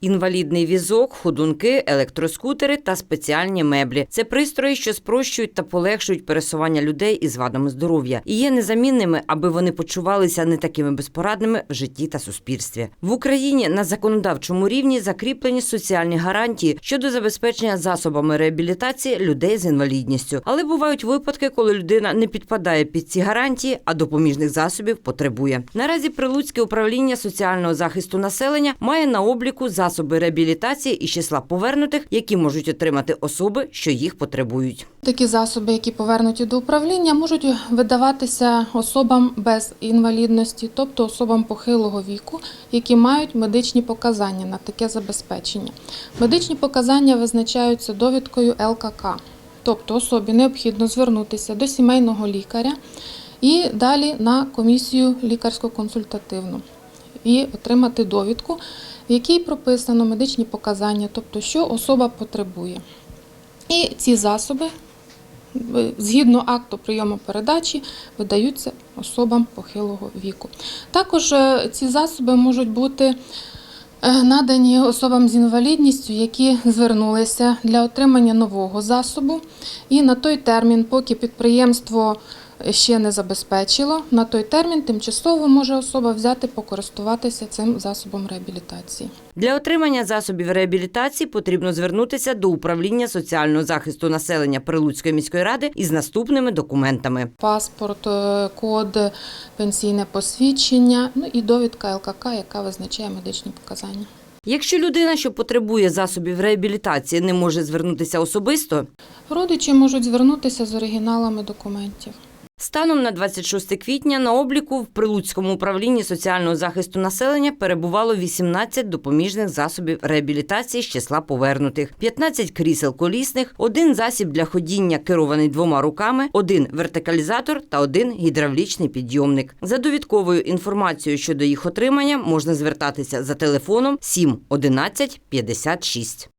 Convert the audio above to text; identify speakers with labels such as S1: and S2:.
S1: Інвалідний візок, ходунки, електроскутери та спеціальні меблі це пристрої, що спрощують та полегшують пересування людей із вадами здоров'я і є незамінними, аби вони почувалися не такими безпорадними в житті та суспільстві. В Україні на законодавчому рівні закріплені соціальні гарантії щодо забезпечення засобами реабілітації людей з інвалідністю. Але бувають випадки, коли людина не підпадає під ці гарантії, а допоміжних засобів потребує. Наразі Прилуцьке управління соціального захисту населення має на обліку засоби реабілітації із числа повернутих, які можуть отримати особи, що їх потребують.
S2: Такі засоби, які повернуті до управління, можуть видаватися особам без інвалідності, тобто особам похилого віку, які мають медичні показання на таке забезпечення. Медичні показання визначаються довідкою ЛКК, тобто особі необхідно звернутися до сімейного лікаря і далі на комісію лікарсько-консультативну і отримати довідку, в якій прописано медичні показання, тобто що особа потребує. І ці засоби, е, згідно акту прийому передачі, видаються особам похилого віку. Також е, ці засоби можуть бути е, надані особам з інвалідністю, які звернулися для отримання нового засобу. І на той термін, поки підприємство ще не забезпечило, на той термін тимчасово може особа взяти покористуватися цим засобом реабілітації.
S1: Для отримання засобів реабілітації потрібно звернутися до управління соціального захисту населення Прилуцької міської ради із наступними документами.
S2: паспорт, е, код, пенсійне посвідчення, ну і довідка ЛКК, яка визначає медичні показання.
S1: Якщо людина, що потребує засобів реабілітації, не може звернутися особисто,
S2: Родичі можуть звернутися з оригіналами документів.
S1: Станом на 26 квітня на обліку в Прилуцькому управлінні соціального захисту населення перебувало 18 допоміжних засобів реабілітації з числа повернутих, 15 крісел колісних, один засіб для ходіння керований двома руками, один вертикалізатор та один гідравлічний підйомник. За довідковою інформацією щодо їх отримання можна звертатися за телефоном 7 11 56.